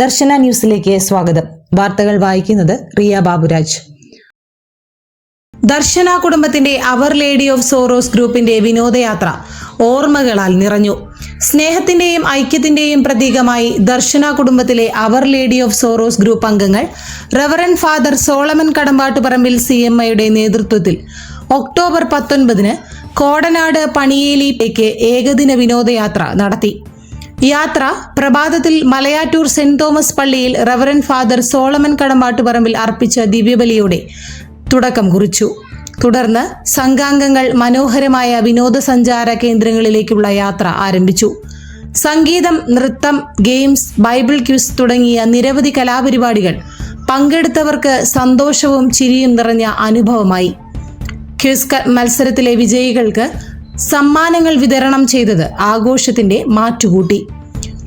ദർശന ന്യൂസിലേക്ക് സ്വാഗതം. വാർത്തകൾ വായിക്കുന്നത് റിയ ബാബുരാജ്. ദർശന കുടുംബത്തിന്റെ അവർ ലേഡി ഓഫ് സോറോസ് ഗ്രൂപ്പിന്റെ വിനോദയാത്ര ഓർമ്മകളാൽ നിറഞ്ഞു. സ്നേഹത്തിന്റെയും ഐക്യത്തിന്റെയും പ്രതീകമായി ദർശന കുടുംബത്തിലെ അവർ ലേഡി ഓഫ് സോറോസ് ഗ്രൂപ്പ് അംഗങ്ങൾ reverend father Solomon Kadampattuparambil C M ഐയുടെ നേതൃത്വത്തിൽ ഒക്ടോബർ പത്തൊൻപതിന് കോടനാട് പണിയേലിയിലേക്ക് ഏകദിന വിനോദയാത്ര നടത്തി. യാത്ര പ്രഭാതത്തിൽ മലയാറ്റൂർ സെന്റ് തോമസ് പള്ളിയിൽ റവറൻ ഫാദർ സോളമൻ കടമ്പാട്ടുപറമ്പിൽ അർപ്പിച്ച ദിവ്യബലിയുടെ തുടക്കം കുറിച്ചു. തുടർന്ന് സംഘാംഗങ്ങൾ മനോഹരമായ വിനോദസഞ്ചാര കേന്ദ്രങ്ങളിലേക്കുള്ള യാത്ര ആരംഭിച്ചു. സംഗീതം നൃത്തം ഗെയിംസ് ബൈബിൾ ക്യൂസ് തുടങ്ങിയ നിരവധി കലാപരിപാടികൾ പങ്കെടുത്തവർക്ക് സന്തോഷവും ചിരിയും നിറഞ്ഞ അനുഭവമായി. ക്യൂസ് മത്സരത്തിലെ വിജയികൾക്ക് സമ്മാനങ്ങൾ വിതരണം ചെയ്തത് ആഘോഷത്തിന്റെ മാറ്റുകൂട്ടി.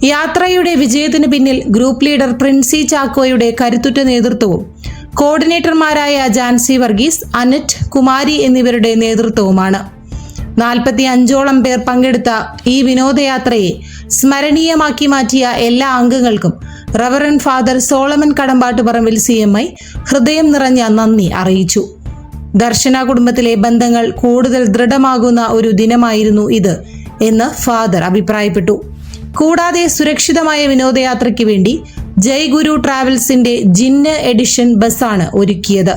യാത്രയുടെ വിജയത്തിന് പിന്നിൽ ഗ്രൂപ്പ് ലീഡർ പ്രിൻസി ചാക്കോയുടെ കരുത്തുറ്റ നേതൃത്വവും കോർഡിനേറ്റർമാരായ ജാൻസി വർഗീസ് അനറ്റ് കുമാരി എന്നിവരുടെ നേതൃത്വവുമാണ്. നാൽപ്പത്തി അഞ്ചോളം പേർ പങ്കെടുത്ത ഈ വിനോദയാത്രയെ സ്മരണീയമാക്കി മാറ്റിയ എല്ലാ അംഗങ്ങൾക്കും reverend father Solomon Kadampattuparambil C M I ഹൃദയം നിറഞ്ഞ നന്ദി അറിയിച്ചു. ദർശന കുടുംബത്തിലെ ബന്ധങ്ങൾ കൂടുതൽ ദൃഢമാകുന്ന ഒരു ദിനമായിരുന്നു ഇത് എന്ന് ഫാദർ അഭിപ്രായപ്പെട്ടു. കൂടാതെ സുരക്ഷിതമായ വിനോദയാത്രയ്ക്ക് വേണ്ടി ജയ് ഗുരു ട്രാവൽസിന്റെ ജിന്ന എഡിഷൻ ബസ്സാണ് ഒരുക്കിയത്.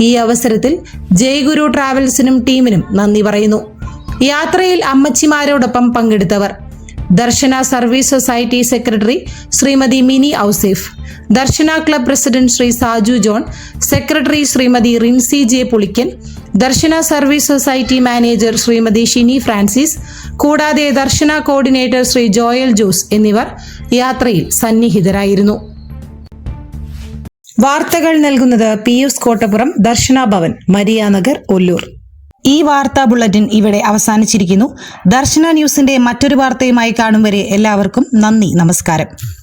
ഈ അവസരത്തിൽ ജയ് ഗുരു ട്രാവൽസിനും ടീമിനും നന്ദി പറയുന്നു. യാത്രയിൽ അമ്മച്ചിമാരോടൊപ്പം പങ്കെടുത്തവർ Darshana service society secretary Shrimati Mini Ouseph Darshana club president Shri Saju John secretary Shrimati Rincy J Pulickan Darshana service society manager Shrimati Shini Francis കൂടാതെ ദർശന കോർഡിനേറ്റർ ശ്രീ ജോയൽ ജോസ് എന്നിവർ യാത്രയിൽ സന്നിഹിതരായിരുന്നു. വാർത്തകൾ നൽകുന്നത് പി എസ് കോട്ടപ്പുറം ദർശന ഭവൻ മരിയാനഗർ ഒല്ലൂർ. ഈ വാർത്താ ബുള്ളറ്റിൻ ഇവിടെ അവസാനിച്ചിരിക്കുന്നു. ദർശന ന്യൂസിന്റെ മറ്റൊരു വാർത്തയുമായി കാണും വരെ എല്ലാവർക്കും നന്ദി നമസ്കാരം.